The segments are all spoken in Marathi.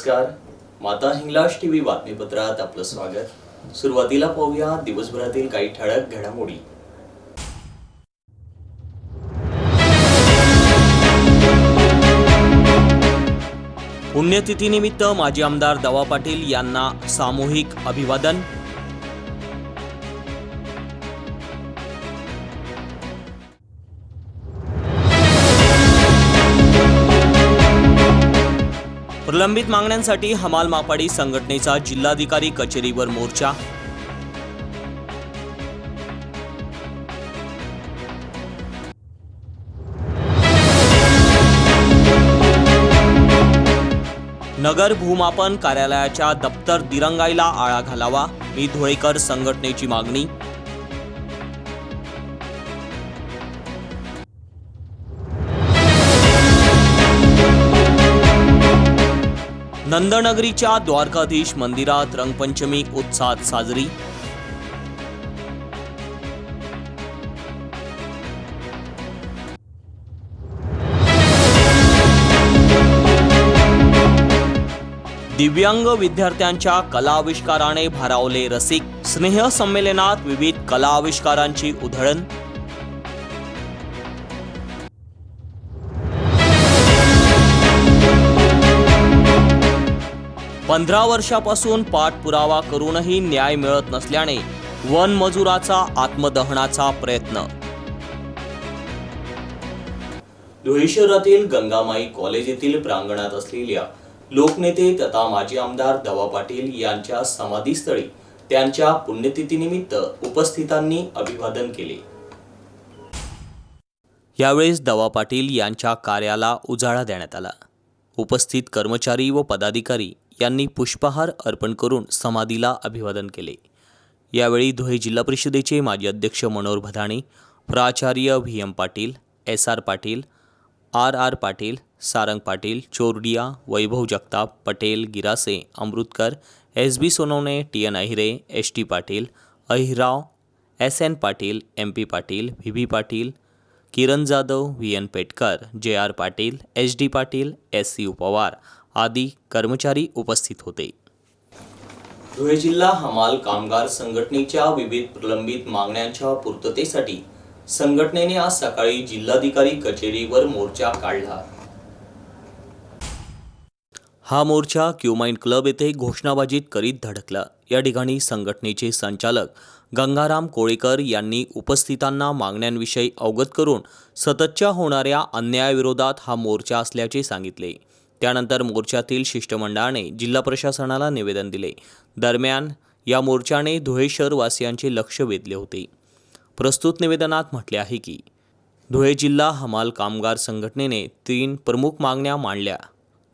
नमस्कार. माता हिंगलाज टीव्ही बातमीपत्रात आपलं स्वागत. सुरुवातीला पाहूया दिवसभरातील काही ठळक घडामोडी. पुण्यतिथीनिमित्त माजी आमदार दवा पाटील यांना सामूहिक अभिवादन. प्रलंबित मागण्यांसाठी हमाल मापाडी संघटनेचा जिल्हाधिकारी कचेरीवर मोर्चा. नगर भूमापन कार्यालयाच्या दप्तर दिरंगाईला आळा घालावा मी धुळेकर संघटनेची मागणी. नंदनगरीच्या द्वारकाधीश मंदिरात रंगपंचमी उत्साहात साजरी. दिव्यांग विद्यार्थ्यांच्या कलाविष्काराने भारावले रसिक. स्नेह संमेलनात विविध कला आविष्कारांची उधळण. पंधरा वर्षापासून पाठपुरावा करूनही न्याय मिळत नसल्याने वन मजुराचा आत्मदहनाचा प्रयत्न. धुळे शहरातील गंगामाई कॉलेज येथील प्रांगणात असलेल्या लोकनेते तथा माजी आमदार दवा पाटील यांच्या समाधीस्थळी त्यांच्या पुण्यतिथीनिमित्त उपस्थितांनी अभिवादन केले. यावेळेस दवा पाटील यांच्या कार्याला उजाळा देण्यात आला. उपस्थित कर्मचारी व पदाधिकारी यांनी पुष्पहार अर्पण करून समाधीला अभिवादन केले. यावेळी धुळे जिल्हा परिषदेचे माजी अध्यक्ष मनोहर भदाणे प्राचार्य V. M. Patil S. R. Patil R. R. Patil Sarang Patil Chordiya Vaibhav Jagtap Patel Girase Amrutkar S. B. Sonawane T. N. Ahire S. T. Patil Ahirao S. N. Patil M. P. Patil V. V. Patil Kiran Jadhav V. N. Petkar J. R. Patil H D. Patil S. C. Pawar आदी कर्मचारी उपस्थित होते. धुळे जिल्हा हमाल कामगार संघटनेच्या विविध प्रलंबित मागण्यांच्या पूर्ततेसाठी संघटनेने आज सकाळी जिल्हाधिकारी कचेरीवर मोर्चा काढला. हा मोर्चा क्युमाइन क्लब येथे घोषणाबाजीत करीत धडकला. या ठिकाणी संघटनेचे संचालक गंगाराम कोळेकर यांनी उपस्थितांना मागण्यांविषयी अवगत करून सततच्या होणाऱ्या अन्यायाविरोधात हा मोर्चा असल्याचे सांगितले. त्यानंतर मोर्चातील शिष्टमंडळाने जिल्हा प्रशासनाला निवेदन दिले. दरम्यान या मोर्चाने धुळे शहरवासियांचे लक्ष वेधले होते. प्रस्तुत निवेदनात म्हटले आहे की धुळे जिल्हा हमाल कामगार संघटनेने तीन प्रमुख मागण्या मांडल्या.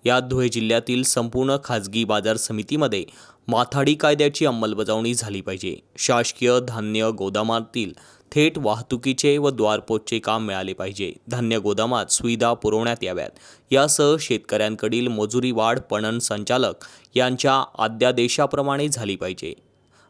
यात धुळे जिल्ह्यातील संपूर्ण खाजगी बाजार समितीमध्ये माथाडी कायद्याची अंमलबजावणी झाली पाहिजे. शासकीय धान्य गोदामातील थेट वाहतुकीचे व द्वारपोचचे काम मिळाले पाहिजे. धान्य गोदामात सुविधा पुरवण्यात याव्यात. यासह शेतकऱ्यांकडील मजुरी वाढ पणन संचालक यांच्या अध्यादेशाप्रमाणे झाली पाहिजे.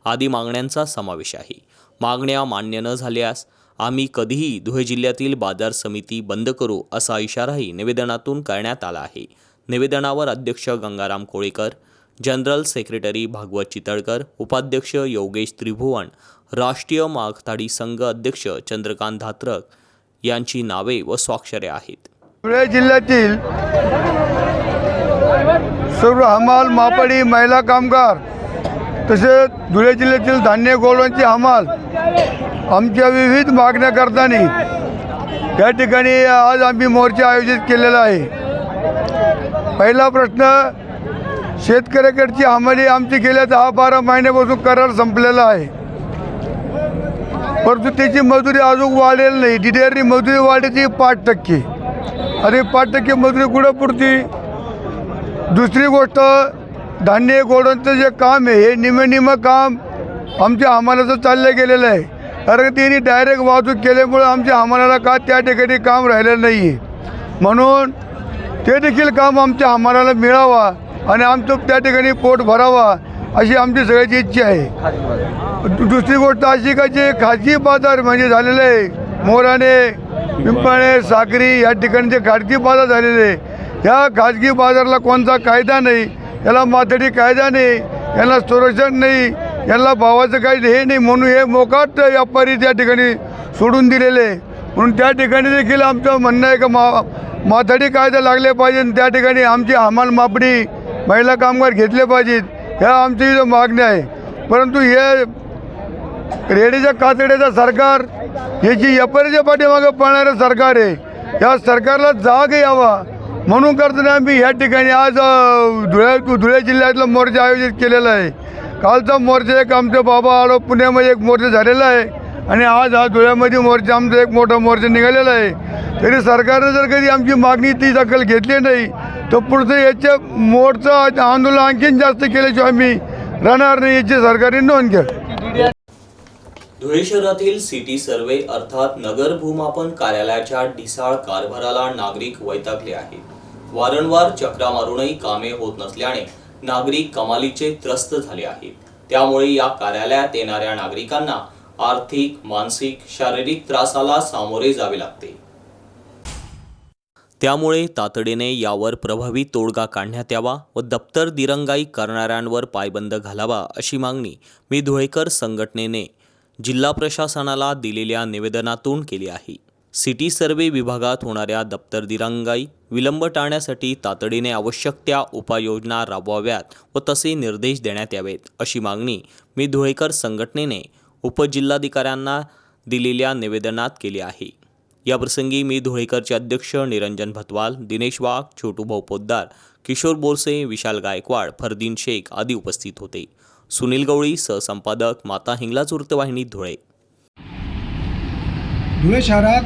आदी मागण्यांचा समावेश आहे. मागण्या मान्य न झाल्यास आम्ही कधीही धुळे जिल्ह्यातील बाजार समिती बंद करू असा इशाराही निवेदनातून करण्यात आला आहे. निवेदनावर अध्यक्ष गंगाराम कोळेकर जनरल सेक्रेटरी भागवत चितळकर उपाध्यक्ष योगेश त्रिभुवन राष्ट्रीय मागताडी संघ अध्यक्ष चंद्रकांत धात्रक यांची नावे व स्वाक्षऱ्या आहेत. धुळे जिल्ह्यातील सर्व हमाल मापडी महिला कामगार तसेच धुळे जिल्ह्यातील धान्य गोळवांचे हमाल आमच्या विविध मागण्या करताना या ठिकाणी आज आम्ही मोर्चा आयोजित केलेला आहे. पहिला प्रश्न शेतकऱ्याकडची हमाली आमची गेल्या दहा बारा महिन्यापासून करार संपलेला आहे. परंतु त्याची मजुरी अजून वाढेल नाही. डी मजुरी वाढायची पाच टक्के. अरे पाच टक्के मजुरी कुठं पुरती? दुसरी गोष्ट धान्य गोडांचं जे काम आहे हे निम काम आमच्या हमालाचं चाललं गेलेलं आहे. कारण त्यांनी डायरेक्ट वाहतूक केल्यामुळं आमच्या हमालाला का त्या ठिकाणी काम राहिलं नाही आहे म्हणून ते देखील काम आमच्या हमालाला मिळावा. आणि आमचं त्या ठिकाणी पोट भरावा अशी आमची सगळ्याची इच्छा आहे दुसरी गोष्ट अशी का जे खाजगी बाजार म्हणजे झालेलं आहे मोराने पिंपळे साखरी या ठिकाणी जे खाजगी बाजार झालेले आहे ह्या खाजगी बाजारला कोणता कायदा नाही याला माथडी कायदा नाही यांना संरक्षण नाही यांना भावाचं काही हे नाही म्हणून हे मोकाट व्यापारी त्या ठिकाणी सोडून दिलेले आहे. म्हणून त्या ठिकाणी देखील आमचं म्हणणं आहे का मा माथाडी कायदा लागले पाहिजे त्या ठिकाणी आमची हमाल मापणी महिला कामगार घेतले पाहिजेत ह्या आमची मागणी आहे. परंतु हे रेडीच्या कातड्याचं सरकार याची व्यापाऱ्याच्या पाठीमागं पळणारं सरकार आहे. या सरकारला जाग यावा. म्हणून करताना आम्ही ह्या ठिकाणी आज धुळे धुळे जिल्ह्यातला मोर्चा आयोजित केलेला आहे. कालचा मोर्चा एक आमचं बाबा आलो पुण्यामध्ये एक मोर्चा झालेला आहे. आणि आज हा धुळ्यामध्ये मोर्चा आमचा एक मोठा मोर्चा निघालेला आहे. तरी सरकारनं जर कधी आमची मागणी ती दखल घेतली नाही तर पुढचं याच्या मोडचं आंदोलन आणखीन जास्त केल्याशिवाय मी राहणार नाही याची सरकारने नोंद घ्या धुळे शहरातील सिटी सर्वे अर्थात नगर भूमापन कार्यालयाच्या ढिसाळ कारभाराला नागरिक वैतागले आहेत. वारंवार चक्रा मारूनही कामे होत नसल्याने नागरिक कमालीचे त्रस्त झाले आहेत. त्यामुळे या कार्यालयात येणाऱ्या नागरिकांना आर्थिक मानसिक शारीरिक त्रासाला सामोरे जावे लागते. त्यामुळे तातडीने यावर प्रभावी तोडगा काढण्यात यावा व दप्तर दिरंगाई करणाऱ्यांवर पायबंद घालावा अशी मागणी मी धुळेकर संघटनेने जिल्हा प्रशासनाला दिलेल्या निवेदनातून केली आहे. सिटी सर्वे विभागात होणाऱ्या दप्तर दिरंगाई विलंब टाळण्यासाठी तातडीने आवश्यक त्या उपाययोजना राबवाव्यात व तसे निर्देश देण्यात यावेत अशी मागणी मी धुळेकर संघटनेने उपजिल्हाधिकाऱ्यांना दिलेल्या निवेदनात केली आहे. याप्रसंगी मी धुळेकरचे अध्यक्ष निरंजन भतवाल दिनेश वाघ छोटूभाऊ पोद्दार किशोर बोरसे विशाल गायकवाड फरदीन शेख आदी उपस्थित होते. सुनील गवळी सहसंपादक माता हिंगलाज वृत्तवाहिनी धुळे. धुळे शहरात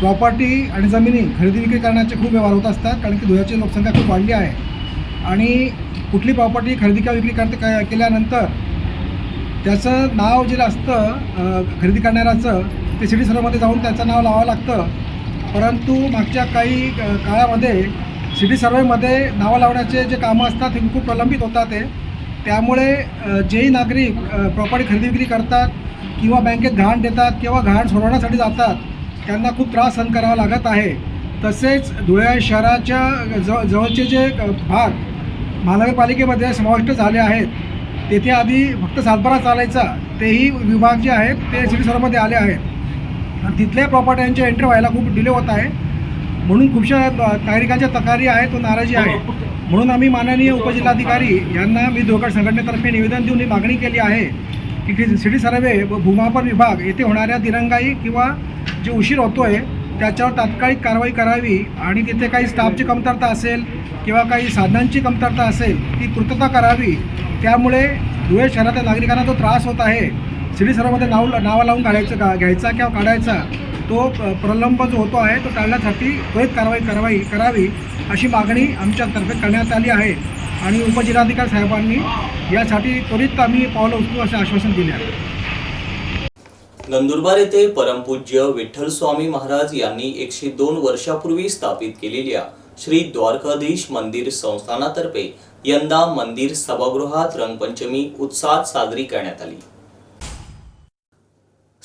प्रॉपर्टी आणि जमिनी खरेदी विक्री करण्याचे खूप व्यवहार होत असतात कारण की धुळ्याची लोकसंख्या खूप वाढली आहे. आणि कुठली प्रॉपर्टी खरेदी किंवा विक्री करते केल्यानंतर त्याचं नाव जे असतं खरेदी करणाऱ्याचं ते डी सर्वमध्ये जाऊन त्याचं नाव लावावं लागतं. परंतु मागच्या काही काळामध्ये सी डी सर्वेमध्ये नावं लावण्याचे जे कामं असतात हे खूप प्रलंबित होतात ते. त्यामुळे जेही नागरिक प्रॉपर्टी खरेदी विक्री करतात किंवा बँकेत घाण देतात किंवा घाण सोडवण्यासाठी जातात त्यांना खूप त्रास सहन करावा लागत आहे. तसेच धुळे शहराच्या जव जवळचे जे भाग महानगरपालिकेमध्ये समाविष्ट झाले आहेत तेथे आधी फक्त सातबारा चालायचा तेही विभाग जे आहेत ते सिटी सर्वमध्ये आले आहेत. आणि तिथल्या प्रॉपर्ट्यांचे एंट्री व्हायला खूप डिले होत आहे. म्हणून खूपशा नागरिकांच्या तक्रारी आहेत तो नाराजी आहे. म्हणून आम्ही माननीय उपजिल्हाधिकारी यांना मी धोकड संघटनेतर्फे निवेदन देऊन ही मागणी केली आहे की सिटी सर्वे व भूमापन विभाग येथे होणाऱ्या दिरंगाई किंवा जे उशीर होतो आहे त्याच्यावर तात्कालिक कारवाई करावी आणि तिथे काही स्टाफची कमतरता असेल किंवा काही साधनांची कमतरता असेल ती पूर्तता करावी. त्यामुळे धुळे शहरातील नागरिकांना तो त्रास होत आहे. सिटी सरामध्ये नाव नावा लावून काढायचं का? घ्यायचा किंवा काढायचा? तो प्रलंब जो होतो आहे तो टाळण्यासाठी त्वरित कारवाई कारवाई करावी अशी मागणी आमच्यातर्फे करण्यात आली आहे. आणि उपजिल्हाधिकारी साहेबांनी यासाठी त्वरित आम्ही पावलं उचलू असे आश्वासन दिले आहे. नंदुरबार येथे परमपूज्य विठ्ठल स्वामी महाराज यांनी एकशे दोन वर्षापूर्वी स्थापित केलेल्या श्री द्वारकाधीश मंदिर संस्थानातर्फे यंदा मंदिर सभागृहात रंगपंचमी उत्साहात साजरी करण्यात आली.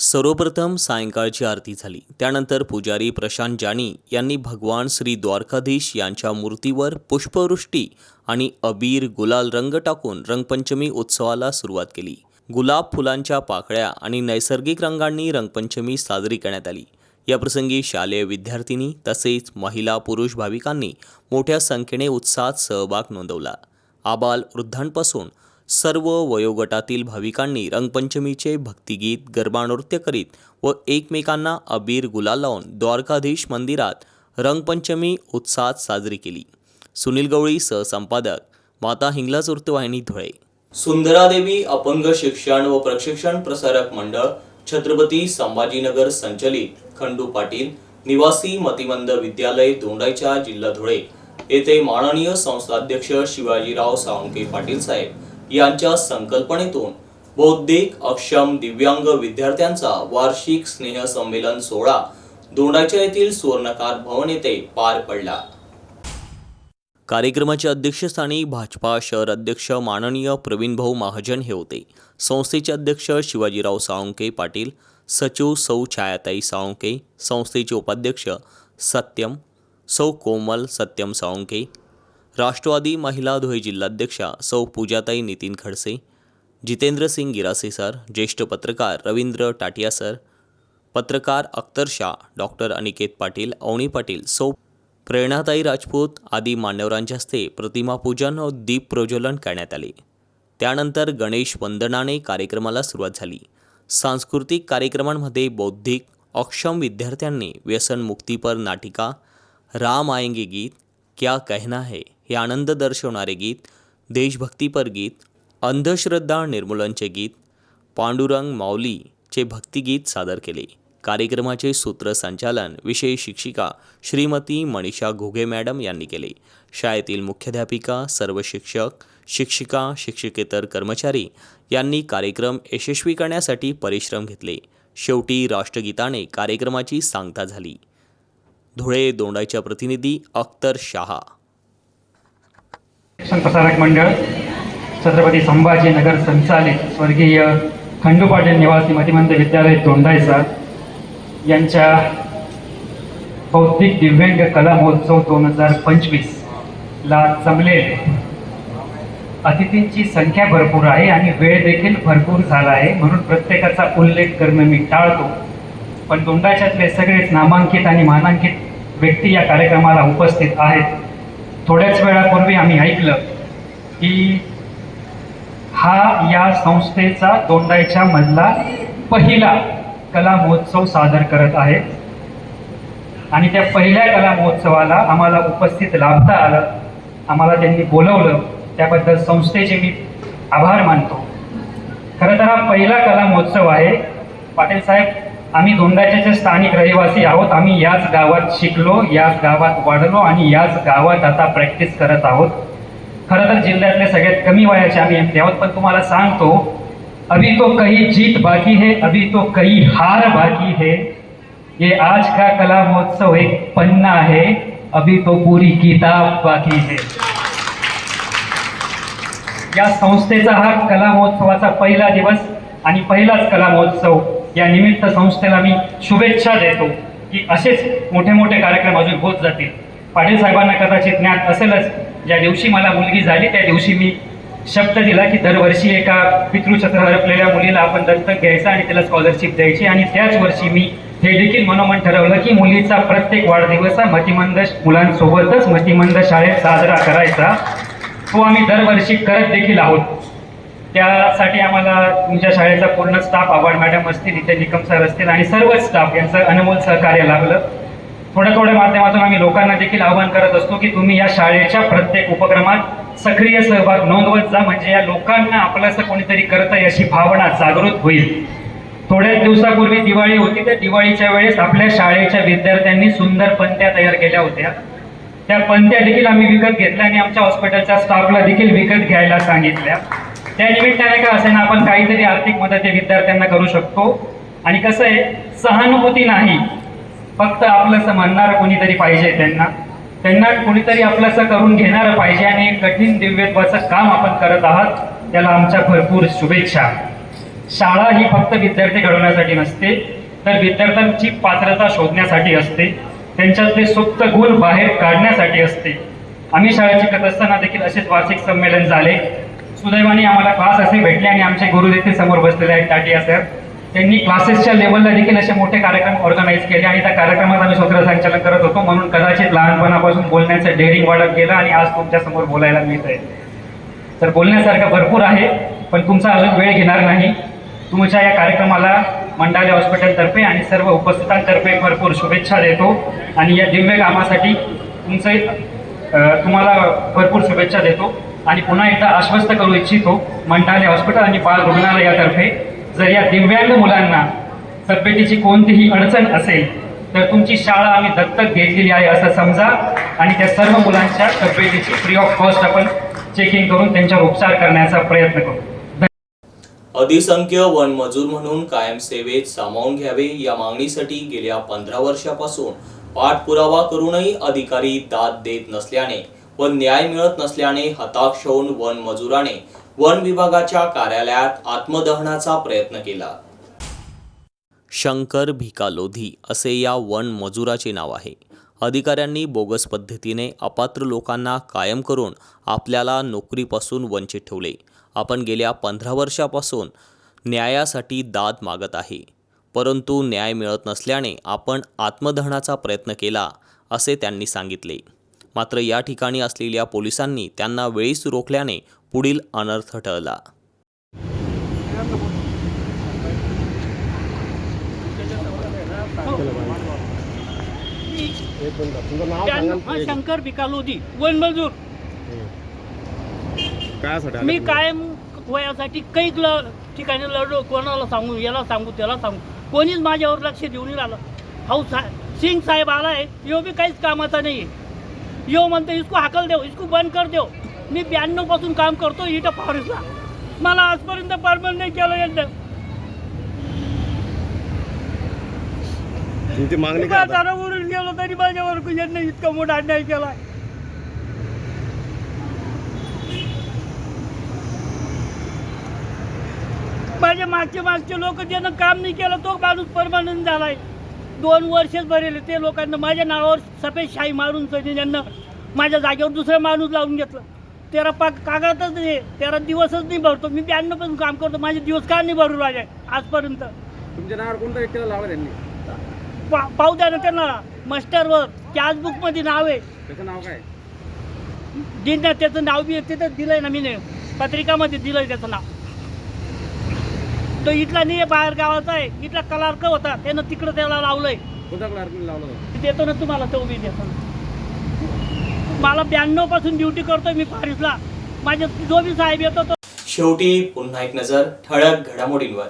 सर्वप्रथम सायंकाळची आरती झाली. त्यानंतर पुजारी प्रशांत जानी यांनी भगवान श्री द्वारकाधीश यांच्या मूर्तीवर पुष्पवृष्टी आणि अबीर गुलाल रंग टाकून रंगपंचमी उत्सवाला सुरुवात केली. गुलाब फुलांच्या पाकळ्या आणि नैसर्गिक रंगांनी रंगपंचमी साजरी करण्यात आली. याप्रसंगी शालेय विद्यार्थिनी तसेच महिला पुरुष भाविकांनी मोठ्या संख्येने उत्साहात सहभाग नोंदवला. आबाल वृद्धांपासून सर्व वयोगटातील भाविकांनी रंगपंचमीचे भक्तिगीत गरबा नृत्य करीत व एकमेकांना अबीर गुलाल लावून द्वारकाधीश मंदिरात रंगपंचमी उत्साहात साजरी केली. सुनील गवळी सहसंपादक माता हिंगलाज वृत्तवाहिनी धुळे. सुंदरादेवी अपंग शिक्षण व प्रशिक्षण प्रसारक मंडळ छत्रपती संभाजीनगर संचलित खंडू पाटील निवासी मतिमंद विद्यालय दोंडाईच्या जिल्हा धुळे. येथे माननीय संस्थाध्यक्ष शिवाजीराव साळुंके पाटील साहेब यांच्या संकल्पनेतून बौद्धिक अक्षम दिव्यांग विद्यार्थ्यांचा वार्षिक स्नेह संमेलन सोहळा दोंडाच्या येथील सुवर्णकार भवन येथे पार पडला. कार्यक्रमाच्या अध्यक्षस्थानी भाजपा शहर अध्यक्ष माननीय प्रवीणभाऊ महाजन हे होते. संस्थेचे अध्यक्ष शिवाजीराव साळुंके पाटील सचिव सौ छायाताई साळुंके संस्थेचे उपाध्यक्ष सत्यम सौ कोमल सत्यम साळुंके राष्ट्रवादी महिला धुळे जिल्हाध्यक्षा सौ पूजाताई नितीन खडसे जितेंद्र सिंग गिरासे सर ज्येष्ठ पत्रकार रवींद्र टाटिया सर पत्रकार अख्तर शाह डॉक्टर अनिकेत पाटील अवनी पाटील सौ प्रेरणाताई राजपूत आदी मान्यवरांच्या हस्ते प्रतिमापूजन व दीप प्रज्वलन करण्यात आले. त्यानंतर गणेश वंदनाने कार्यक्रमाला सुरुवात झाली. सांस्कृतिक कार्यक्रमांमध्ये बौद्धिक अक्षम विद्यार्थ्यांनी व्यसनमुक्तीपर नाटिका राम आएंगे गीत क्या कहना है? हे आनंद दर्शवणारे गीत देशभक्तीपर गीत अंधश्रद्धा निर्मूलनचे गीत पांडुरंग माऊलीचे भक्तिगीत सादर केले. कार्यक्रमाचे सूत्रसंचालन विषय शिक्षिका श्रीमती मनीषा घुगे मॅडम यांनी केले. शाळेतील मुख्याध्यापिका सर्व शिक्षक शिक्षिका शिक्षकेतर कर्मचारी यांनी कार्यक्रम यशस्वी करण्यासाठी परिश्रम घेतले. शेवटी राष्ट्रगीताने कार्यक्रमाची सांगता झाली. धुळे दोंडाच्या प्रतिनिधी अख्तर शहा प्रसारक मंडळ छत्रपती संभाजीनगर संचालित स्वर्गीय खंडू पाटील निवासी मतिमंद विद्यालय दोंडाईचा यांच्या बौद्धिक दिव्यांग कला महोत्सव दोन हजार पंचवीसला जमलेले. अतिथींची संख्या भरपूर आहे आणि वेळ देखील भरपूर झाला आहे म्हणून प्रत्येकाचा उल्लेख करणं मी टाळतो. पण दोंडाच्यातले सगळेच नामांकित आणि मानांकित व्यक्ती या कार्यक्रमाला उपस्थित आहेत. थोड्याच वेळापूर्वी आम्ही ऐकलं की हा या संस्थेचा दोंडायच्या मधला पहिला कला महोत्सव सादर करत आहे. आणि त्या पहिल्या कला महोत्सवाला आम्हाला उपस्थित लाभता आलं. आम्हाला त्यांनी बोलवलं. त्याबद्दल संस्थेचे मी आभार मानतो. खरं तर हा पहिला कला महोत्सव आहे. पाटील साहेब आम्ही दोंडाच्याचे स्थानिक रहिवासी आहोत. आम्ही याच गावात शिकलो याच गावात वाढलो आणि याच गावात आता प्रॅक्टिस करत आहोत. खरं तर जिल्ह्यातले सगळ्यात कमी वयाचे आम्ही एमपी आहोत. पण तुम्हाला सांगतो अभी तो कही जीत बाकी है अभी तो कही हार बाकी है. ये आज का कला महोत्सव एक पन्ना है अभी तो पूरी किताब बाकी है. या संस्थेचा हा कला महोत्सवाचा पहिला दिवस आणि पहिलाच कला महोत्सव या निमित्त संस्थेला मी शुभेच्छा देतो की असेच मोठे मोठे कार्यक्रम अजून होत जातील. पाटील साहेबांना कदाचित ज्ञान असेलच. ज्या दिवशी मला मुलगी झाली त्या दिवशी मी शब्द दिला की दरवर्षी एका पितृछत्र हरपलेल्या मुलीला आपण दत्तक घ्यायचं आणि त्याला स्कॉलरशिप द्यायची आणि त्याच वर्षी मी हे देखील मनोमन ठरवलं की मुलीचा प्रत्येक वाढदिवस हा मतिमंद मुलांसोबतच मतिमंद शाळेत साजरा करायचा. तो आम्ही दरवर्षी करत देखील आहोत. त्यासाठी आम्हाला तुमच्या शाळेचा पूर्ण स्टाफ आव्हाड मॅडम असतील इथे निकम सर असतील आणि सर्वच स्टाफ यांचं अनमोल सहकार्य लागलं. थोड्या थोड्या माध्यमातून आम्ही लोकांना देखील आवाहन करत असतो की तुम्ही या शाळेच्या प्रत्येक उपक्रमात सक्रिय सहभाग नोंदवत जा म्हणजे या लोकांना आपलंसं कोणीतरी करत आहे अशी भावना जागृत होईल. थोड्याच दिवसापूर्वी दिवाळी होती त्या दिवाळीच्या वेळेस आपल्या शाळेच्या विद्यार्थ्यांनी सुंदर पंत्या तयार केल्या होत्या. त्या पंत्या देखील आम्ही विकत घेतल्या आणि आमच्या हॉस्पिटलच्या स्टाफला देखील विकत घ्यायला सांगितल्या. त्या निमित्ताने का असे ना आपण काहीतरी आर्थिक मदत या विद्यार्थ्यांना करू शकतो. आणि कसं आहे सहानुभूती नाही. फक्त आपलंसं म्हणणारं कोणीतरी पाहिजे त्यांना. त्यांना कोणीतरी आपलंसं करून घेणारं पाहिजे आणि एक कठीण दिव्यत्वाचं काम आपण करत आहात त्याला आमच्या भरपूर शुभेच्छा. शाळा ही फक्त विद्यार्थी घडवण्यासाठी नसते तर विद्यार्थ्यांची पात्रता शोधण्यासाठी असते. त्यांच्यातले सुप्त गुण बाहेर काढण्यासाठी असते. आम्ही शाळेची शिकत असताना देखील असेच वार्षिक संमेलन झाले. सुदैवाने आम्हाला क्लास असे भेटले आणि आमचे गुरु देखील समोर बसलेले आहेत टाटिया सर त्यांनी क्लासेसच्या लेवलला देखील असे मोठे कार्यक्रम ऑर्गनाईज केले आणि त्या कार्यक्रमात आम्ही सूत्रसंचालन करत होतो. म्हणून कदाचित लहानपणापासून बोलण्याचं डेअरिंग वाढत गेलं आणि आज तुमच्यासमोर बोलायला मिळत आहे. तर बोलण्यासारखं भरपूर आहे पण तुमचा अजून वेळ घेणार नाही. तुमच्या या कार्यक्रमाला मंडाले हॉस्पिटलतर्फे आणि सर्व उपस्थितांतर्फे भरपूर शुभेच्छा देतो. आणि या दिव्य कामासाठी तुमचे तुम्हाला भरपूर शुभेच्छा देतो. आणि पुन्हा एकदा आश्वस्त करू इच्छितो मंठाले हॉस्पिटल आणि बाल रुग्णालयातर्फे जर या दिव्यांग मुलांना तब्येतीची कोणतीही अडचण असेल तर तुमची शाळा आम्ही दत्तक घेतलेली आहे असं समजा आणि त्या सर्व मुलांच्या तब्येतीची फ्री ऑफ कॉस्ट आपण चेकिंग करून त्यांच्यावर उपचार करण्याचा प्रयत्न करू. अधिसंख्य वन मजूर म्हणून कायम सेवेत सामावून घ्यावे या मागणीसाठी गेल्या पंधरा वर्षापासून पाठपुरावा करूनही अधिकारी दाद देत नसल्याने व न्याय मिळत नसल्याने हताश होऊन वन मजुराने वन विभागाच्या कार्यालयात आत्मदहनाचा प्रयत्न केला. शंकर भिका लोधी असे या वन मजुराचे नाव आहे. अधिकाऱ्यांनी बोगस पद्धतीने अपात्र लोकांना कायम करून आपल्याला नोकरीपासून वंचित ठेवले. आपण गेल्या पंधरा वर्षापासून न्यायासाठी दाद मागत आहे. परंतु न्याय मिळत नसल्याने आपण आत्मदहनाचा प्रयत्न केला असे त्यांनी सांगितले. मात्र या ठिकाणी असलेल्या पोलिसांनी त्यांना वेळीच रोखल्याने पुढील अनर्थ टळला. हा, शंकर बिकालोदी वन मजूर काय मी कायम वयासाठी काही ल- ठिकाणी लढलो कोणाला सांगू याला सांगू त्याला सांगू. कोणीच माझ्यावर लक्ष देऊन हाऊ सा सिंग साहेब आलाय यो बी काहीच कामाचा नाही आहे यो म्हणतो इसको हाकल देव इसको बंद कर देव. मी ब्याण्णवपासून काम करतो इथं फॉरेस्टला मला आजपर्यंत परमनंट नाही केलं यांचं तुमची मागणी काय आता? गेलो तरी माझ्यावर यांनी इतका मोठा अन्याय केलाय. माझ्या मागचे मागचे लोक ज्यानं काम नाही केलं तो माणूस परमानंट झालाय. दोन वर्षच भरेले. ते लोकांना माझ्या नावावर सफेद शाही मारून सनी यांना माझ्या जागेवर दुसरा माणूस लावून घेतलं. तेरा पाक कागदच नाही. तेरा दिवसच नाही भरतो. मी ब्याण्णव पण काम करतो. माझे दिवस का नाही भरू राहिले आजपर्यंत? तुमच्या नावावर कोणता व्यक्तीला लावला त्यांनी? पा पाहू द्या ना त्यांना. मास्टरवर. बुकमध्ये नाव आहे. त्याचं नाव काय? दिन त्याचं नाव बी तिथं दिलंय ना मी पत्रिकामध्ये दिलंय त्याचं नाव. तो इथला नाही बाहेर गावाचा आहे. इथला कलार्क होता त्यानं तिकडं त्याला लावलंय. क्लार्कने लावला होता? देतो ना तुम्हाला तो बी देतो. मला ब्याण्णवपासून ड्युटी करतोय मी पॅरिसला माझे जो बी साहेब येतो तो शेवटी पुन्हा एक नजर ठळक घडामोडींवर.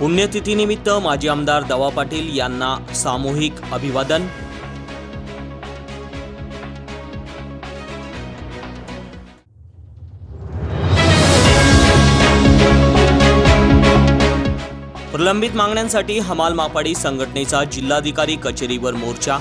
पुण्यतिथीनिमित्त माजी आमदार दवा पाटील यांना सामूहिक अभिवादन. प्रलंबित मागण्यांसाठी हमाल मापाडी संघटनेचा जिल्हाधिकारी कचेरीवर मोर्चा.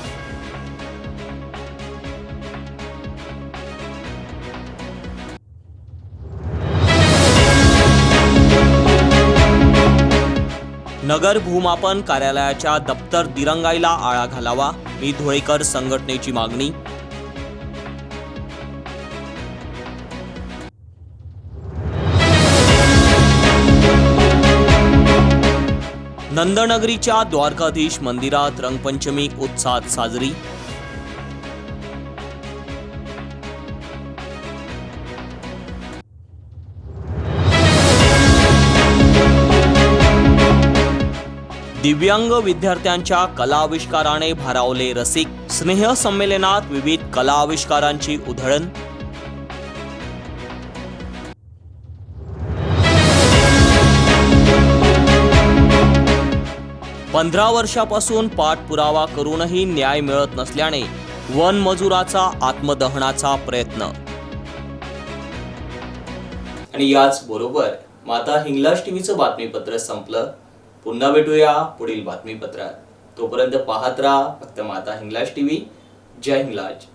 नगर भूमापन कार्यालयाच्या दप्तर दिरंगाईला आळा घालावा मी धुळेकर संघटनेची मागणी. नंदनगरीच्या द्वारकाधीश मंदिरात रंगपंचमी उत्साहात साजरी. दिव्यांग विद्यार्थ्यांच्या कला आविष्काराने भारावले रसिक. स्नेह संमेलनात विविध कला आविष्कारांची उधळण. पंधरा वर्षापासून पाठपुरावा करूनही न्याय मिळत नसल्याने वन मजुराचा आत्मदहनाचा प्रयत्न. आणि याच बरोबर माता हिंगलाज टीव्हीचं बातमीपत्र संपलं. पुन्हा भेटूया पुढील बातमीपत्रात. तोपर्यंत पाहत राहा फक्त माता हिंगलाज टीव्ही. जय हिंगलाज.